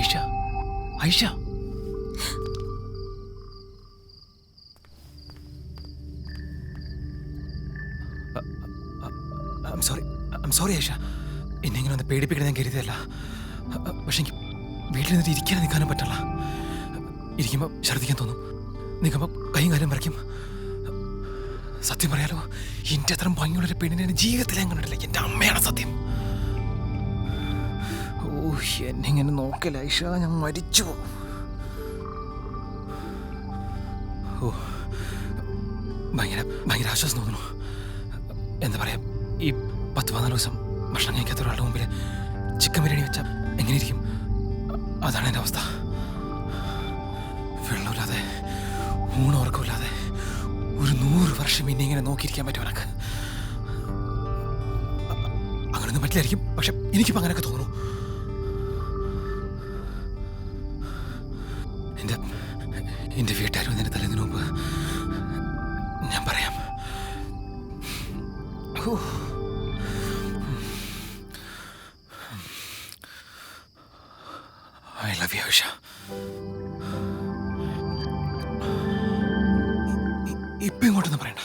Aisha Aisha. Sorry sorry Aisha. എന്നെ ഇങ്ങനെ ഒന്ന് പേടിപ്പിക്കണം ഞാൻ കരുതിയല്ല പക്ഷെ എനിക്ക് വീട്ടിൽ നിന്നിട്ട് ഇരിക്കാൻ നിൽക്കാനും പറ്റില്ല ഇരിക്കുമ്പോൾ ഛർദ്ദിക്കാൻ തോന്നും. നിൽക്കുമ്പോൾ കൈയും കാര്യം വരയ്ക്കും സത്യം പറയാലോ എന്റെ അത്ര ഭംഗിയുള്ളൊരു പെണ്ണിനെ ജീവിതത്തിൽ ഞാൻ കണ്ടിട്ടില്ല. എന്റെ അമ്മയാണ് സത്യം. എന്നെ ഇങ്ങനെ നോക്കല ഐഷ ഞാൻ മരിച്ചു. ഓ ഭയങ്കര ഭയങ്കര ആശ്വാസം തോന്നുന്നു. എന്താ പറയാ ഈ പത്ത് പതിനാല് ദിവസം ഭക്ഷണം കഴിക്കാത്ത ഒരാളുടെ മുമ്പിൽ ചിക്കൻ ബിരിയാണി വെച്ചാൽ എങ്ങനെയിരിക്കും? അതാണ് എന്റെ അവസ്ഥ. വെള്ളമില്ലാതെ ഊണോർക്കമില്ലാതെ ഒരു നൂറ് വർഷം ഇനി ഇങ്ങനെ നോക്കിയിരിക്കാൻ പറ്റും എനക്ക്. അങ്ങനൊന്നും പറ്റില്ലായിരിക്കും പക്ഷെ എനിക്കിപ്പോൾ അങ്ങനെയൊക്കെ തോന്നുന്നു. എന്റെ എന്റെ വീട്ടുകാർ വന്നതിന് തലേന്ന് മുമ്പ് ഞാൻ പറയാം. ഐ ലവ് യു ഇപ്പം ഇപ്പൊ ഇങ്ങോട്ടൊന്നും പറയണ്ട.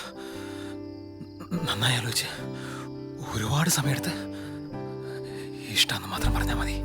നന്നായി ആലോചിച്ച്. ഒരുപാട് സമയമെടുത്ത് ഇഷ്ടമെന്ന് മാത്രം പറഞ്ഞാൽ മതി.